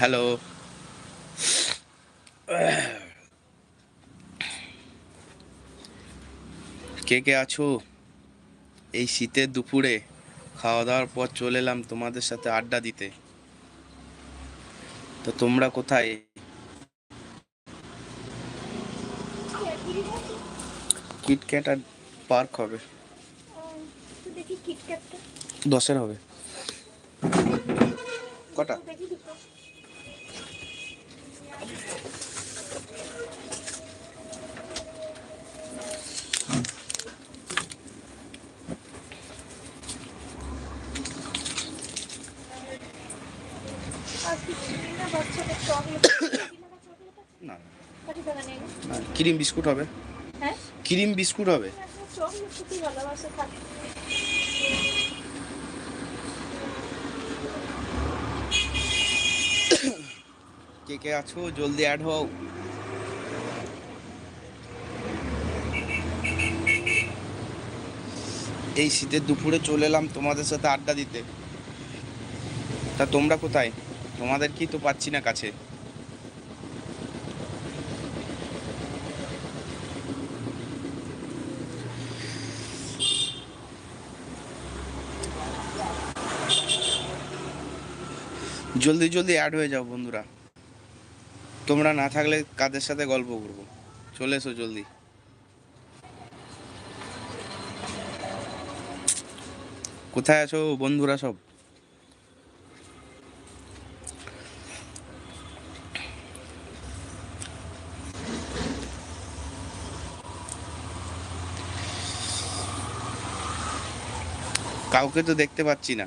Hello. কে কে আছো? এই শীতের দুপুরে খাওয়া দাওয়ার পর চলে এলাম তোমাদের সাথে আড্ডা দিতে। তো তোমরা কোথায়? কিটক্যাট আর পার্ক হবে। দশের হবে। কটা দেখি দুটো আর কিছু নেই না বাচ্চাদের চকলেট চকলেট আছে না কাঠি টাকা নেই না না। ক্রিম বিস্কুট হবে। হ্যাঁ? ক্রিম বিস্কুট হবে। কে কে আছো? জলদি অ্যাড হও। এই শীতের দুপুরে চলে এলাম তোমাদের সাথে আড্ডা দিতে। তা তোমরা কোথায়? তোমাদের কি তো পাচ্ছি না কাছে। জলদি জলদি অ্যাড হয়ে যাও বন্ধুরা। তোমরা না থাকলে কাদের সাথে গল্প করব? চলে এসো জলদি। কোথায় আছো বন্ধুরা সব? কাউকে তো দেখতে পাচ্ছি না।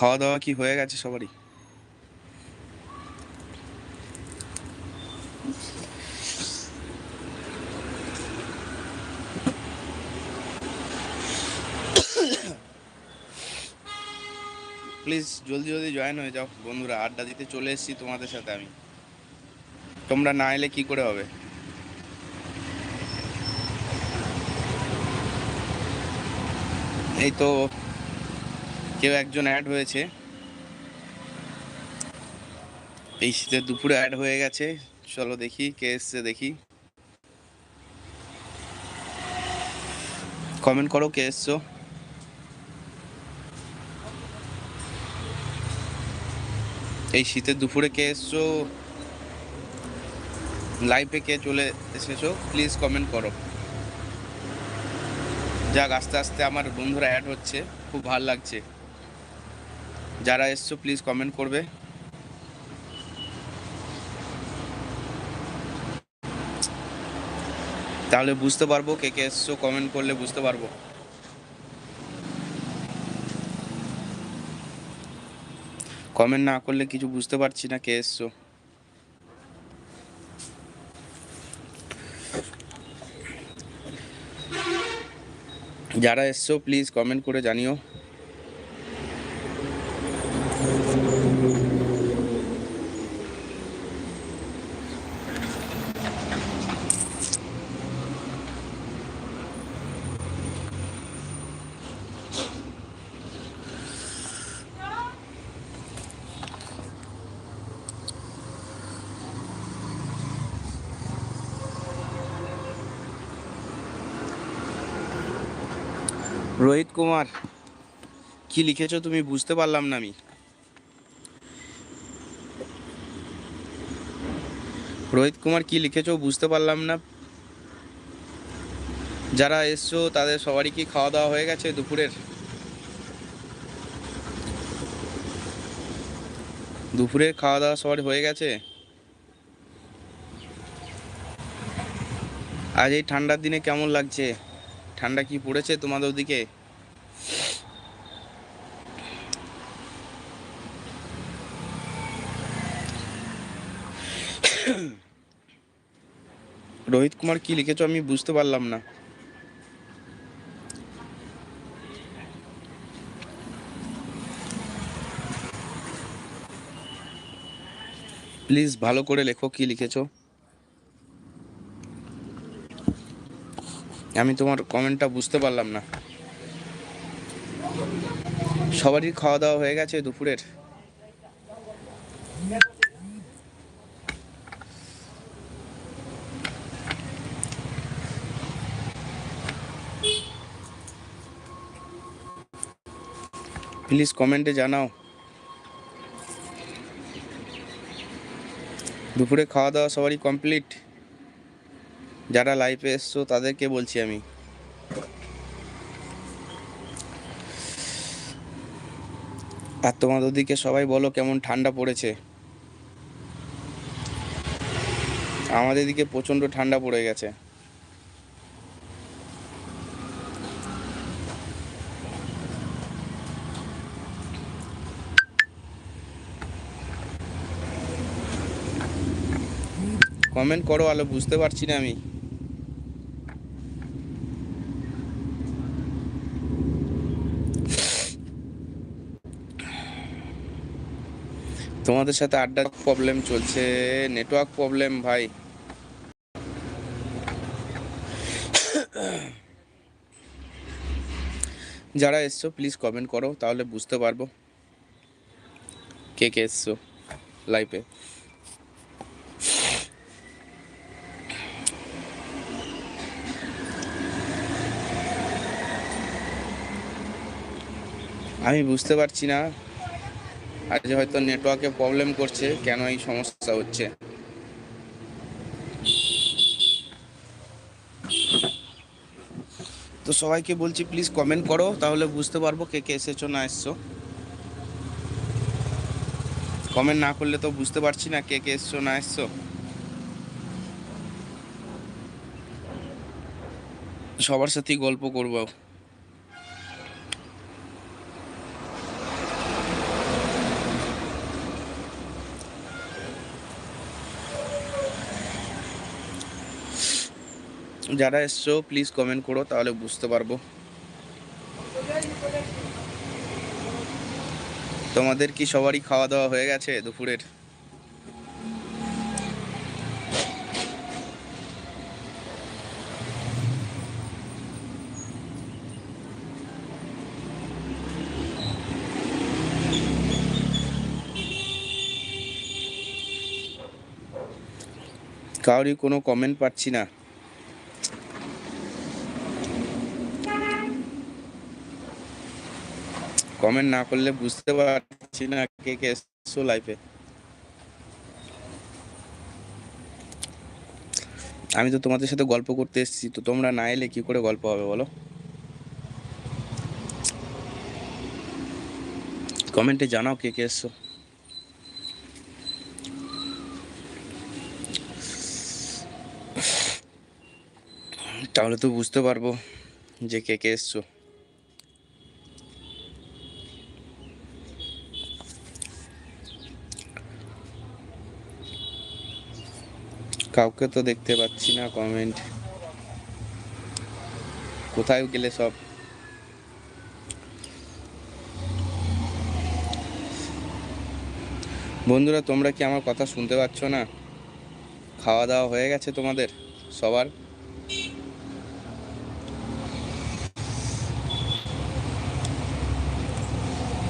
খাওয়া দাওয়া কি হয়ে গেছে সবারই? প্লিজ জলদি জলদি জয়েন হয়ে যাও। বন্ধুরা, আড্ডা দিতে চলে এসেছি তোমাদের সাথে আমি। তোমরা না এলে কি করে হবে? এই তো কেউ একজন অ্যাড হয়েছে। এই শীতের দুপুরে অ্যাড হয়ে গেছে। চলো দেখি, কে এসছে দেখি। কমেন্ট করো কে এসছো। এই শীতের দুপুরে কে এসছো? লাইভে কে চলে এসেছ? প্লিজ কমেন্ট করো। যাক, আস্তে আস্তে আমার বন্ধুরা অ্যাড হচ্ছে। খুব ভালো লাগছে। যারা এসছো প্লিজ কমেন্ট করবে। তাহলে বুঝতে পারব কে কে এসছো কমেন্ট করলে বুঝতে পারব। কমেন্ট না করলে কিছু বুঝতে পারছি না কে এসছো। যারা এসছো প্লিজ কমেন্ট করে জানিও। রোহিত কুমার, কি লিখেছো তুমি বুঝতে পারলাম না আমি। রোহিত কুমার কি লিখেছো বুঝতে পারলাম না। যারা এসছো তাদের সবারই কি খাওয়া দাওয়া হয়ে গেছে দুপুরের? দুপুরের খাওয়া দাওয়া সবার হয়ে গেছে? আজ এই ঠান্ডার দিনে কেমন লাগছে? ঠান্ডা কি পড়েছে তোমাদের ওদিকে? রোহিত কুমার কি লিখেছো আমি বুঝতে পারলাম না। প্লিজ ভালো করে লেখো কি লিখেছো। আমি তোমার কমেন্টটা বুঝতে পারলাম না। সবারই খাওয়া দাওয়া হয়ে গেছে দুপুরের। প্লিজ কমেন্টে জানাও। দুপুরে খাওয়া দাওয়া সবারই কমপ্লিট যারা লাইভে এসছো, তাদেরকে বলছি আমি। আর তোমাদের ওদিকে সবাই বলো কেমন ঠান্ডা পড়েছে। আমাদের দিকে প্রচণ্ড ঠান্ডা পড়ে গেছে। কমেন্ট করো, আলো, বুঝতে পারছি না আমি। তোমাদের সাথে আড্ডা প্রবলেম চলছে নেটওয়ার্ক প্রবলেম ভাই। যারা এসছো প্লিজ কমেন্ট করো, তাহলে বুঝতে পারব কে কে এসছো লাইফে আমি বুঝতে পারছি না। আজ হয়তো নেটওয়ার্কে প্রবলেম করছে, কেন এই সমস্যা হচ্ছে? তো সবাইকে বলছি প্লিজ কমেন্ট করো, তাহলে বুঝতে পারব কে কে এসেছ, না এসছো। কমেন্ট না করলে তো বুঝতে পারছি না কে কে এসছো, না এসছো। সবার সাথেই গল্প করব। যারা এসছো প্লিজ কমেন্ট করো, তাহলে বুঝতে পারব। তোমাদের কি সবারই খাওয়া দাওয়া হয়ে গেছে দুপুরের? কারোরই কোনো কমেন্ট পাচ্ছি না। কমেন্ট না করলে বুঝতে পারছি না কে কে এসছো লাইফে আমি তো তোমাদের সাথে গল্প করতে এসেছি, তো তোমরা না এলে কি করে গল্প হবে বলো? কমেন্টে জানাও কে কে এসছো। তাহলে তো বুঝতে পারব যে কে কে এসছো। কাউকে তো দেখতে পাচ্ছি না কমেন্ট কোথায় গেলে সব? বন্ধুরা, তোমরা কি আমার কথা শুনতে পাচ্ছ না? খাওয়া দাওয়া হয়ে গেছে তোমাদের, সবার?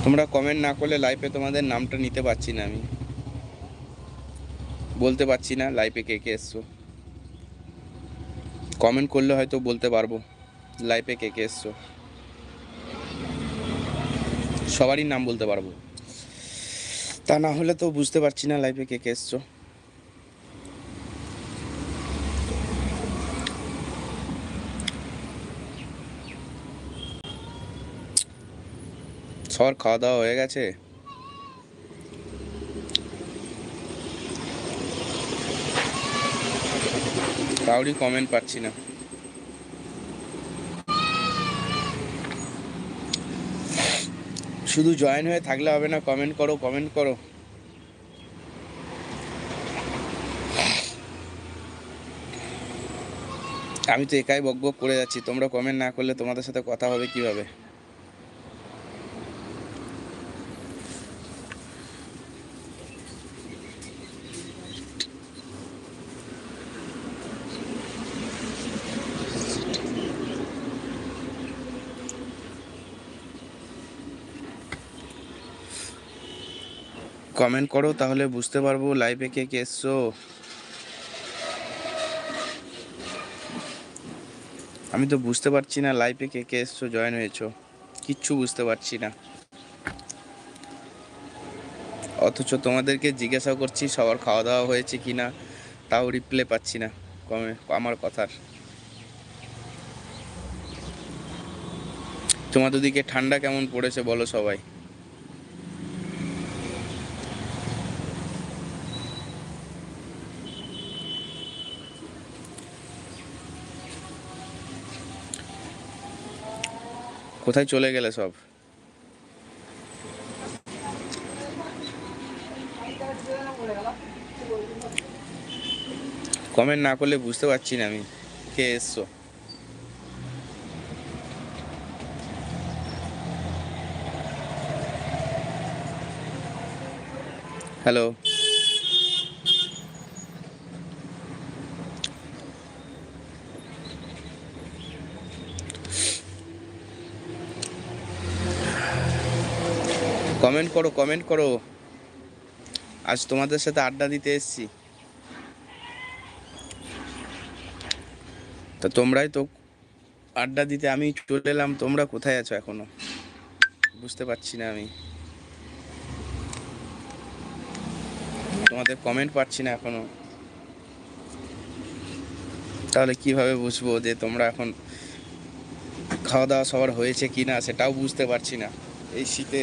তোমরা কমেন্ট না করলে লাইফে তোমাদের নামটা নিতে পারছি না আমি। বলতে পারছি না লাইফে কে কে এসছো। কমেন্ট করলে হয়তো বলতে পারব লাইফে কে কে এসছো। সবারই নাম বলতে পারব। তা না হলে তো বুঝতে পারছি না লাইফে কে কে এসছো। সবার খাওয়া দাওয়া হয়ে গেছে? কাউরি কমেন্ট পাচ্ছি না। শুধু জয়েন হয়ে থাকলে হবে না কমেন্ট করো কমেন্ট করো। আমি তো একাই বক করে যাচ্ছি, তোমরা কমেন্ট না করলে তোমাদের সাথে কথা হবে কীভাবে? কমেন্ট করো, তাহলে বুঝতে পারব লাইভে কে কে এসছো। আমি তো বুঝতে পারছি না লাইভে কে কে এসছো জয়েন হয়েছো। কিচ্ছু বুঝতে পারছি না। অথচ তোমাদেরকে জিজ্ঞাসা করছি, সবার খাওয়া দাওয়া হয়েছে কি না, তাও রিপ্লে পাচ্ছি না কমে আমার কথার। তোমাদের দিকে ঠান্ডা কেমন পড়েছে বলো সবাই। কোথায় চলে গেলে সব? কমেন্ট না করলে বুঝতে পারছি না আমি। কে এসছো? হ্যালো কমেন্ট করো কমেন্ট করো। আজ তোমাদের সাথে আড্ডা দিতে এসেছি। তো তোমরাই তো আড্ডা দিতে আমি চলে এলাম, তোমরা কোথায় আছো এখনও? বুঝতে পারছি না আমি। তোমাদের কমেন্ট পাচ্ছি না এখনও। তাহলে কীভাবে বুঝব যে তোমরা এখন খাওয়া দাওয়া সবার হয়েছে কি না সেটাও বুঝতে পারছি না। এই শীতে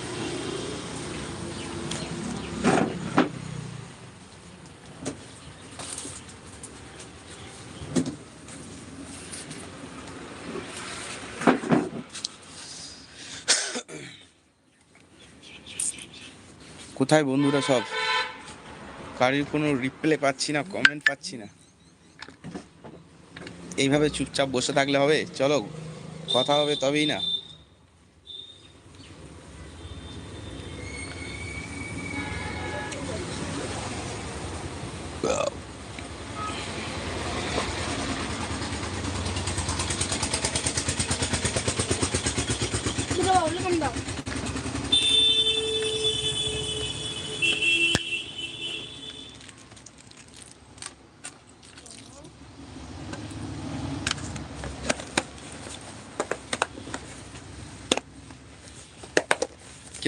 কোথায় বন্ধুরা সব? কারির কোনো রিপ্লে পাচ্ছি না কমেন্ট পাচ্ছি না। এইভাবে চুপচাপ বসে থাকলে হবে? চলো, কথা হবে তবেই না।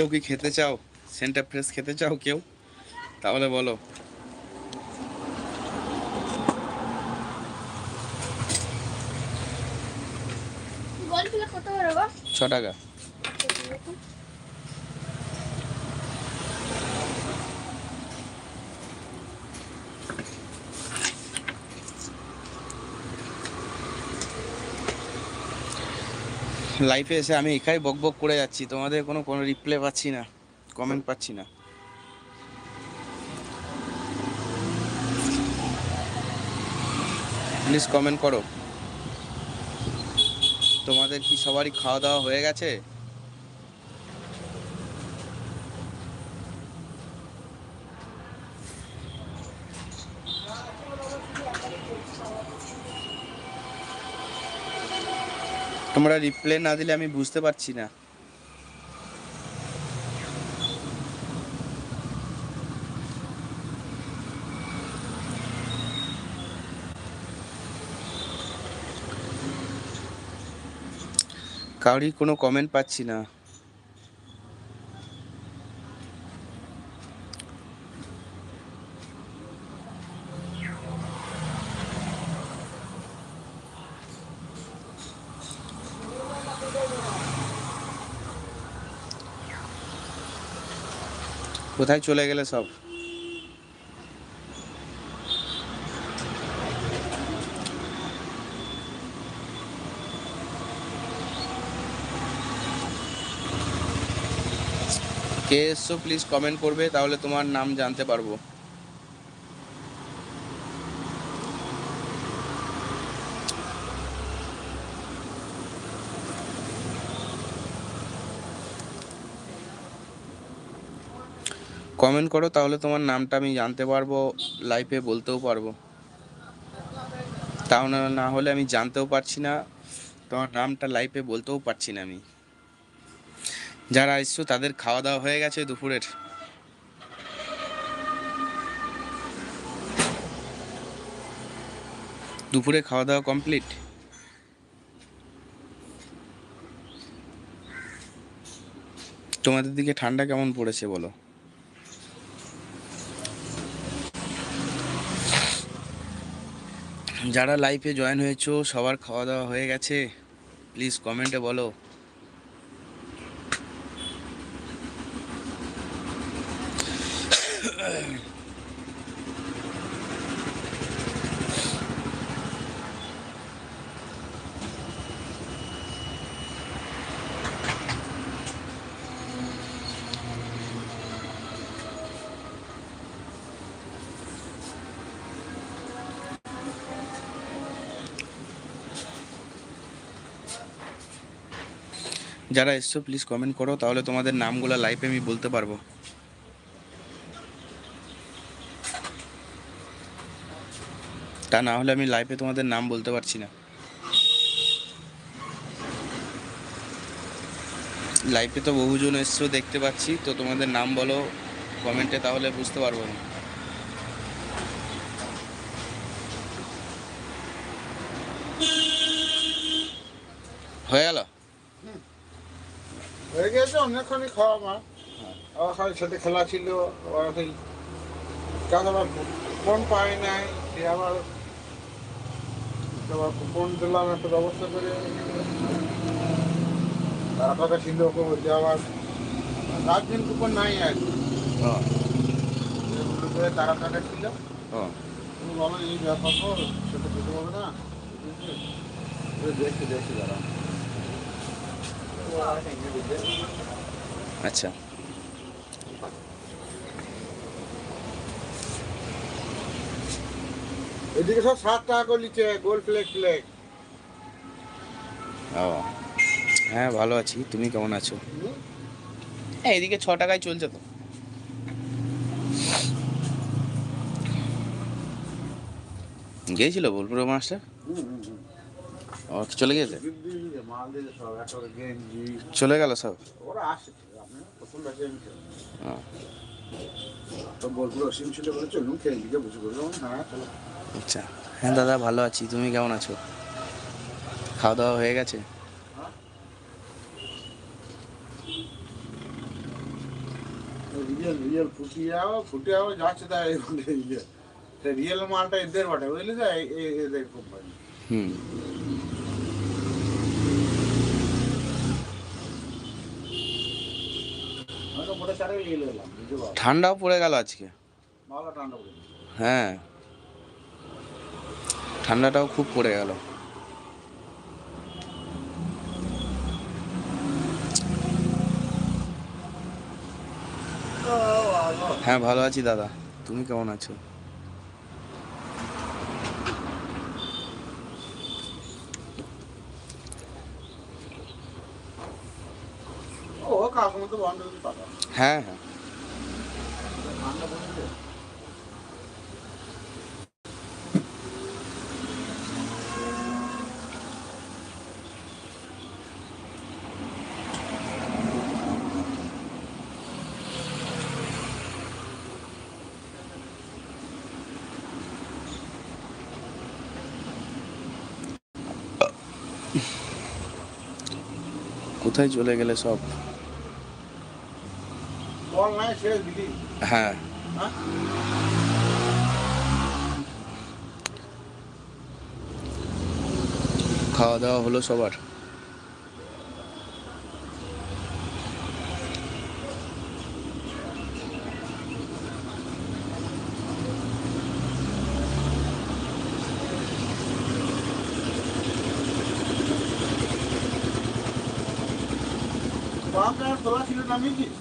কেউ কি খেতে চাও? সেন্টার ফ্রেশ খেতে চাও কেউ? তাহলে বলো। ছ টাকা। লাইফে এসে আমি একাই বক বক করে যাচ্ছি। তোমাদের কোনো কোনো রিপ্লাই পাচ্ছি না কমেন্ট পাচ্ছি না। প্লিজ কমেন্ট করো। তোমাদের কি সবারই খাওয়া দাওয়া হয়ে গেছে? তোমরা রিপ্লে না দিলে আমি বুঝতে পারছি না। কাউরি কোনো কমেন্ট পাচ্ছি না। কোথায় চলে গেলে সব? কে এসছো? প্লিজ কমেন্ট করবে তাহলে তোমার নাম জানতে পারব। কমেন্ট করো, তাহলে তোমার নামটা আমি জানতে পারব লাইভে বলতেও পারব। তাও না হলে আমি জানতেও পারছি না, তোমার নামটা লাইভে বলতেও পারছি না আমি। যারা এসছো, তাদের খাওয়া দাওয়া হয়ে গেছে দুপুরের। দুপুরে খাওয়া দাওয়া কমপ্লিট তোমাদের দিকে ঠান্ডা কেমন পড়েছে বলো? যারা লাইফে জয়েন হয়েছো সবার খাওয়া দাওয়া হয়ে গেছে। প্লিজ কমেন্টে বলো। যারা এসছো প্লিজ কমেন্ট করো, তাহলে তোমাদের নামগুলো লাইভে আমি বলতে পারব। তা না হলে আমি লাইভে তোমাদের নাম বলতে পারছি না। লাইভে তো বহুজন এসছো, দেখতে পাচ্ছি, তো তোমাদের নাম বলো কমেন্টে তাহলে বুঝতে পারব না হয়ে গেল? অনেকক্ষণই খাওয়া আমার আবার খালি সাথে খেলা ছিল ওরা সেই কাজ আবার ফোন পাই নাই সে আবার আবার ফোন দিলাম একটা ব্যবস্থা করে। তারা কথা ছিল ওকে বলছে আবার রাত দিন কুপন নাই আর কি। এগুলো করে তারা টাকা ছিল তুমি বলো এই ব্যাপার সেটা দিতে হবে না। দেখছি দেখছি দাঁড়া আচ্ছা। এদিকে সব সাত টাকা করে নিচ্ছে গোল প্লেট প্লেট ও হ্যাঁ ভালো আছি। তুমি কেমন আছো? হ্যাঁ এদিকে ছ টাকায় চলছে তো। গিয়েছিল বোলপুরের মাস্টার ও চলে গিয়েছে মাল দিয়ে সব একটা গেঞ্জি। চলে গেল সব? ওরা আসে আচ্ছা। হ্যাঁ দাদা ভালো আছি। তুমি কেমন আছো? খাওয়া দাওয়া হয়ে। গেছে রিয়েল রিয়েল ফুটিয়াও ফুটিয়াও যাচ্ছে তাই রিয়েল রিয়েল মালটা এদের বটে বুঝলি তো? এদের কোম্পানি হুম আমি তো মোটে চারে নিয়ে এলাম বুঝতে পারো ঠান্ডাও পড়ে গেল আজকে। হ্যাঁ। ঠান্ডাটাও খুব পড়ে গেল। হ্যাঁ ভালো আছি দাদা। তুমি কেমন আছো ও কাকুমা তো বন্ধ করে পাতা হ্যাঁ হ্যাঁ ঠান্ডা পড়েছে কোথায় চলে গেলে সব বল নাই শেষ দিদি হ্যাঁ। হ্যাঁ? খাওয়া দাওয়া হলো সবার। বামটা তোলা ছিল নামিয়েছিস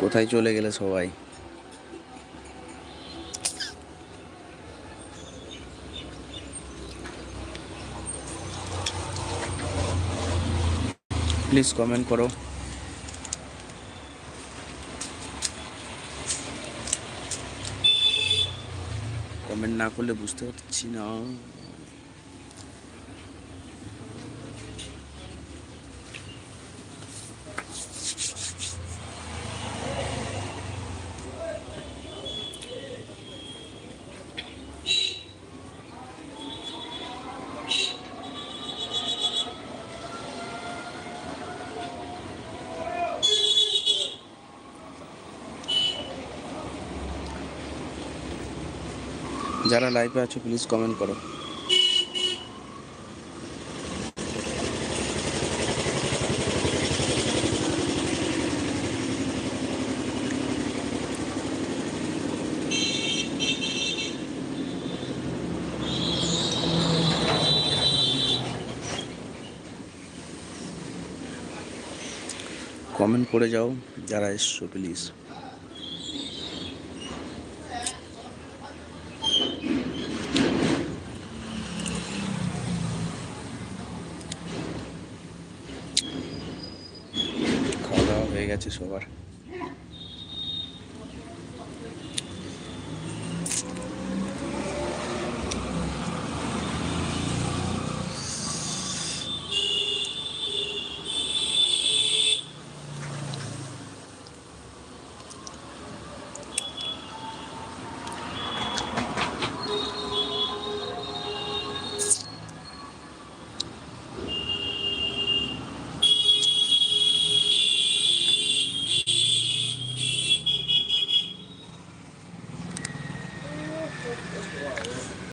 কোথায় চলে গেলে সবাই? প্লিজ কমেন্ট করো। কমেন্ট না করলে বুঝতে পারছি না। যারা লাইভে আছো প্লিজ কমেন্ট করো। কমেন্ট করে যাও যারা এসছো প্লিজ খাওয়া দাওয়া হয়ে গেছে সবার